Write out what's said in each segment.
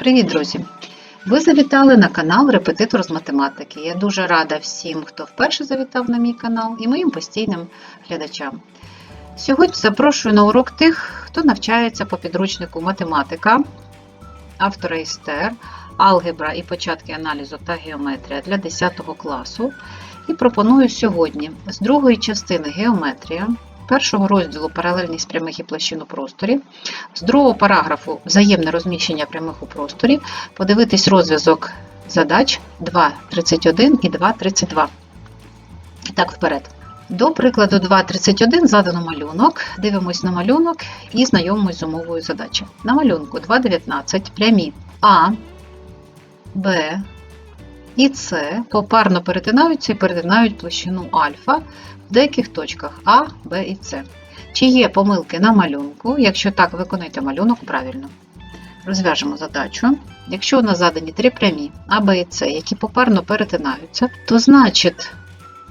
Привіт, друзі! Ви завітали на канал Репетитор з математики. Я дуже рада всім, хто вперше завітав на мій канал, і моїм постійним глядачам. Сьогодні запрошую на урок тих, хто навчається по підручнику математика, автора Істер, алгебра і початки аналізу та геометрія для 10 класу. І пропоную сьогодні з другої частини геометрія, першого розділу паралельність прямих і площин у просторі, з другого параграфу взаємне розміщення прямих у просторі, подивитись розв'язок задач 2.31 і 2.32. І так, вперед. До прикладу 2.31 задано малюнок. Дивимось на малюнок і знайомимось з умовою задачі. На малюнку 2.19 прямі А, Б і С попарно перетинаються і перетинають площину альфа в деяких точках А, Б і С. Чи є помилки на малюнку? Якщо так, виконуйте малюнок правильно. Розв'яжемо задачу. Якщо у нас задані три прямі А, Б і С, які попарно перетинаються, то значить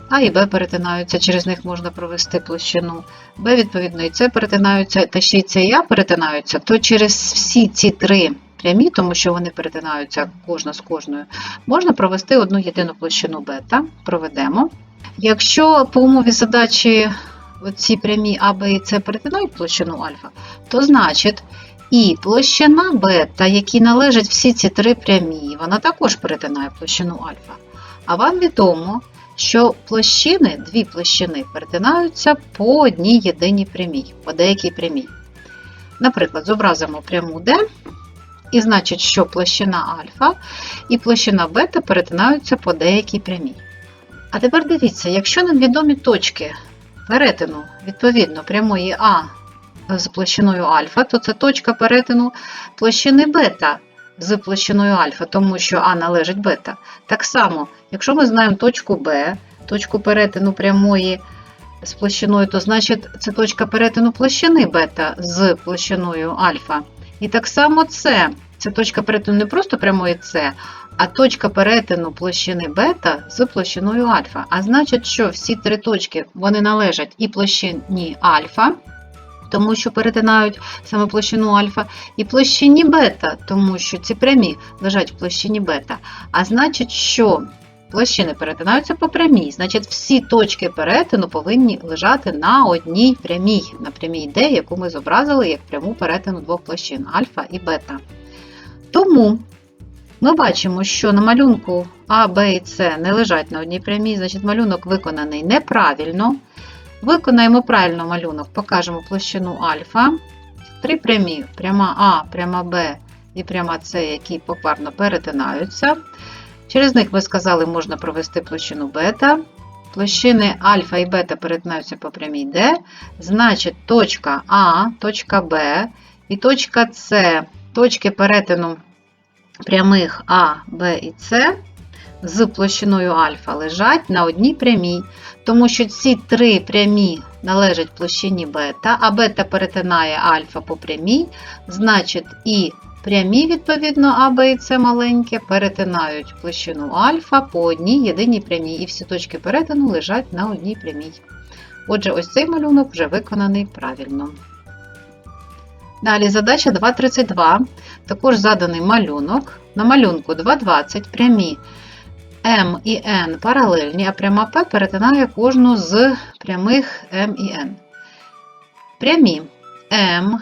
А і Б перетинаються, через них можна провести площину. Б, відповідно, і С перетинаються, та ще й С і А перетинаються, то через всі ці три прямі, тому що вони перетинаються кожна з кожною, можна провести одну єдину площину бета. Проведемо. Якщо по умові задачі ці прямі А, Б і С перетинають площину альфа, то значить і площина бета, якій належать всі ці три прямі, вона також перетинає площину альфа. А вам відомо, що площини, дві площини перетинаються по одній єдиній прямій, по деякій прямій. Наприклад, зобразимо пряму D, і значить, що площина альфа і площина бета перетинаються по деякій прямій. А тепер дивіться, якщо нам відомі точки перетину відповідно прямої А з площиною альфа, то це точка перетину площини бета з площиною альфа, тому що А належить бета. Так само, якщо ми знаємо точку Б, точку перетину прямої з площиною, то значить це точка перетину площини бета з площиною альфа. І так само це, це точка перетину не просто прямої С, а точка перетину площини бета з площиною альфа. А значить, що всі три точки вони належать і площині альфа, тому що перетинають саме площину альфа, і площині бета, тому що ці прямі лежать в площині бета. А значить, що площини перетинаються по прямій, значить, всі точки перетину повинні лежати на одній прямій, на прямій D, яку ми зобразили як пряму перетину двох площин альфа і бета. Тому ми бачимо, що на малюнку А, Б і С не лежать на одній прямій, значить малюнок виконаний неправильно. Виконаємо правильно малюнок, покажемо площину альфа. Три прямі, пряма А, пряма Б і пряма С, які попарно перетинаються. Через них ми сказали, можна провести площину бета. Площини альфа і бета перетинаються по прямій D. Значить, точка А, точка Б і точка С, точки перетину прямих А, Б і С з площиною альфа лежать на одній прямій, тому що ці три прямі належать площині бета, а бета перетинає альфа по прямій, значить і прямі, відповідно, А, Б і С маленьке, перетинають площину альфа по одній єдиній прямій, і всі точки перетину лежать на одній прямій. Отже, ось цей малюнок вже виконаний правильно. Далі задача 2.32. Також заданий малюнок. На малюнку 2.20 прямі М і N паралельні, а пряма П перетинає кожну з прямих М і N. Прямі М,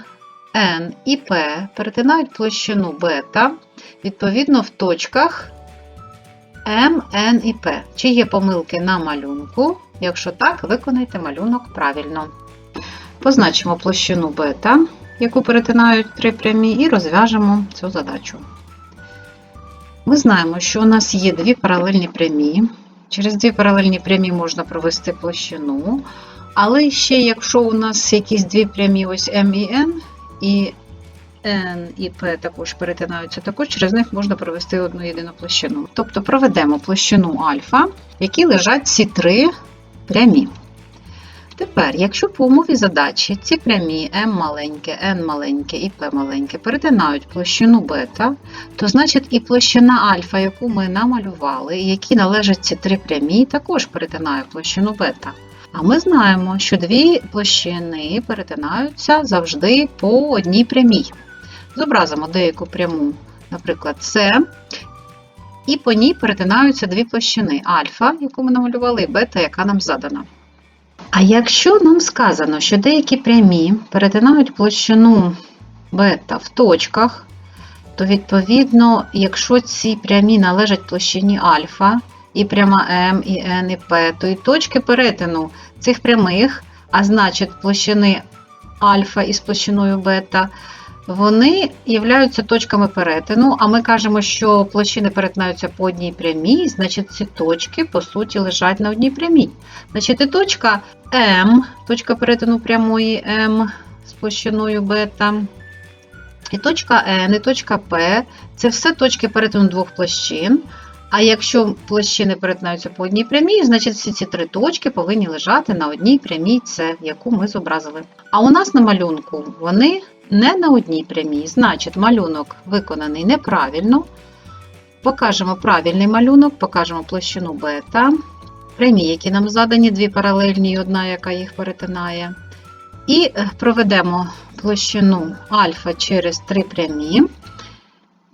N і P перетинають площину бета, відповідно, в точках М, N і P. Чи є помилки на малюнку? Якщо так, виконайте малюнок правильно. Позначимо площину бета, яку перетинають три прямі, і розв'яжемо цю задачу. Ми знаємо, що у нас є дві паралельні прямі. Через дві паралельні прямі можна провести площину. Але ще, якщо у нас якісь дві прямі, ось М і N, і N і P також перетинаються, також через них можна провести одну єдину площину. Тобто проведемо площину альфа, в якій лежать ці три прямі. Тепер, якщо по умові задачі ці прямі m маленьке, n маленьке і p маленьке перетинають площину бета, то значить і площина альфа, яку ми намалювали, і які належать ці три прямі, також перетинає площину бета. А ми знаємо, що дві площини перетинаються завжди по одній прямій. Зобразимо деяку пряму наприклад, С, і по ній перетинаються дві площини альфа, яку ми намалювали, і бета, яка нам задана. А якщо нам сказано, що деякі прямі перетинають площину бета в точках, то відповідно, якщо ці прямі належать площині альфа, і пряма М, і Н, і П, то і точки перетину цих прямих, а значить площини альфа із площиною бета, вони являються точками перетину, а ми кажемо, що площини перетинаються по одній прямій, значить ці точки, по суті, лежать на одній прямій. Значить, і точка М, точка перетину прямої М з площиною бета, і точка Н, і точка П це все точки перетину двох площин. А якщо площини перетинаються по одній прямій, значить всі ці три точки повинні лежати на одній прямій С, яку ми зобразили. А у нас на малюнку вони не на одній прямій, значить малюнок виконаний неправильно. Покажемо правильний малюнок, покажемо площину бета, прямі, які нам задані, дві паралельні і одна, яка їх перетинає. І е, проведемо площину альфа через три прямі.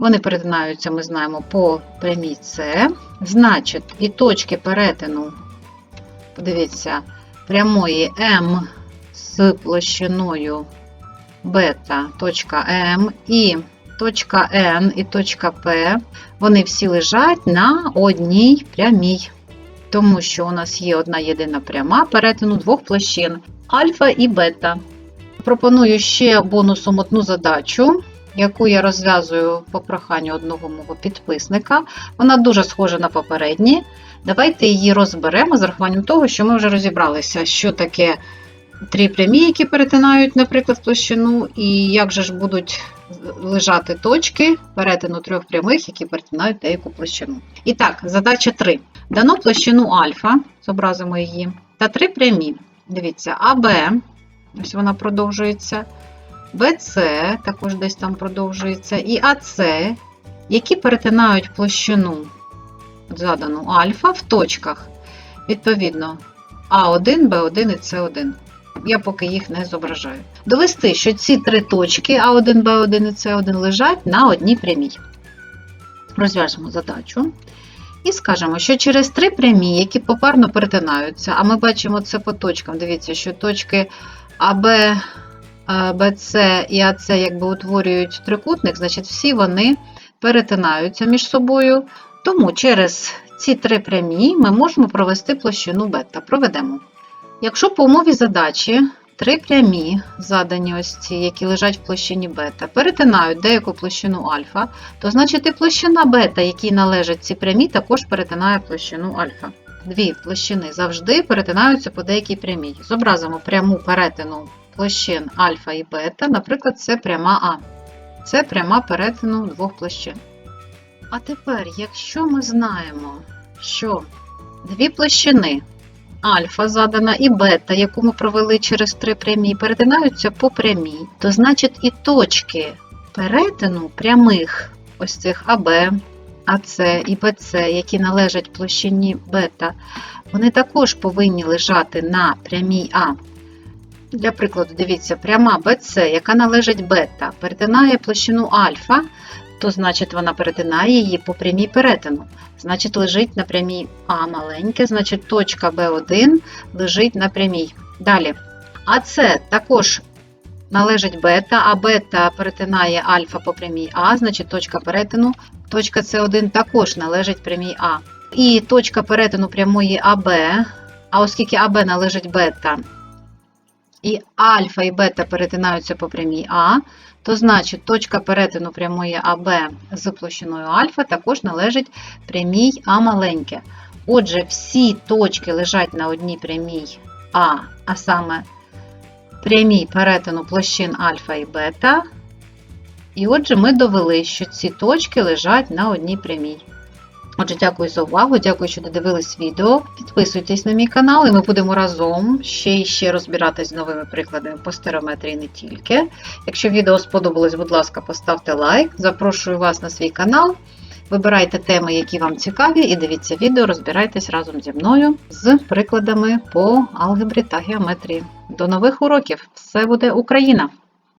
Вони перетинаються, ми знаємо, по прямій С. Значить, і точки перетину, подивіться, прямої М з площиною бета, точка М, і точка N і точка P, вони всі лежать на одній прямій. Тому що у нас є одна єдина пряма перетину двох площин альфа і бета. Пропоную ще бонусом одну задачу яку я розв'язую по проханню одного мого підписника. Вона дуже схожа на попередні. Давайте її розберемо з рахуванням того, що ми вже розібралися, що таке три прямі, які перетинають, наприклад, площину, і як же ж будуть лежати точки перетину трьох прямих, які перетинають деяку площину. І так, задача 3. Дано площину альфа, зобразимо її, та три прямі. Дивіться, АБ, ось вона продовжується. BC також десь там продовжується, і AC, які перетинають площину задану альфа в точках. Відповідно, А1, Б1 і С1. Я поки їх не зображаю. Довести, що ці три точки А1, Б1 і С1 лежать на одній прямій. Розв'яжемо задачу. І скажемо, що через три прямі, які попарно перетинаються, а ми бачимо це по точкам. Дивіться, що точки АБ. BC і АС якби утворюють трикутник, значить всі вони перетинаються між собою. Тому через ці три прямі ми можемо провести площину бета. Проведемо. Якщо по умові задачі три прямі, задані ось ці, які лежать в площині бета, перетинають деяку площину альфа, то значить і площина бета, якій належать ці прямі, також перетинає площину альфа. Дві площини завжди перетинаються по деякій прямій. Зобразимо пряму перетину площин альфа і бета, наприклад, це пряма А. Це пряма перетину двох площин. А тепер, якщо ми знаємо, що дві площини альфа задана і бета, яку ми провели через три прямі, перетинаються по прямій, то значить і точки перетину прямих ось цих АБ, АС і БЦ, які належать площині бета, вони також повинні лежати на прямій А. Для прикладу, дивіться, пряма BC, яка належить бета, перетинає площину альфа, то значить вона перетинає її по прямій перетину. Значить, лежить на прямій А маленьке, значить точка B1 лежить на прямій. Далі. АС також належить бета, а бета перетинає альфа по прямій А, значить точка перетину. Точка С1 також належить прямій А. І точка перетину прямої АБ, а оскільки АБ належить бета, і альфа і бета перетинаються по прямій А, то значить точка перетину прямої АБ з площиною альфа також належить прямій А маленьке. Отже, всі точки лежать на одній прямій А, а саме прямій перетину площин альфа і бета. І отже, ми довели, що ці точки лежать на одній прямій. Отже, дякую за увагу, дякую, що додивились відео. Підписуйтесь на мій канал, і ми будемо разом ще і ще розбиратись з новими прикладами по стереометрії не тільки. Якщо відео сподобалось, будь ласка, поставте лайк. Запрошую вас на свій канал. Вибирайте теми, які вам цікаві, і дивіться відео, розбирайтесь разом зі мною з прикладами по алгебрі та геометрії. До нових уроків! Все буде Україна!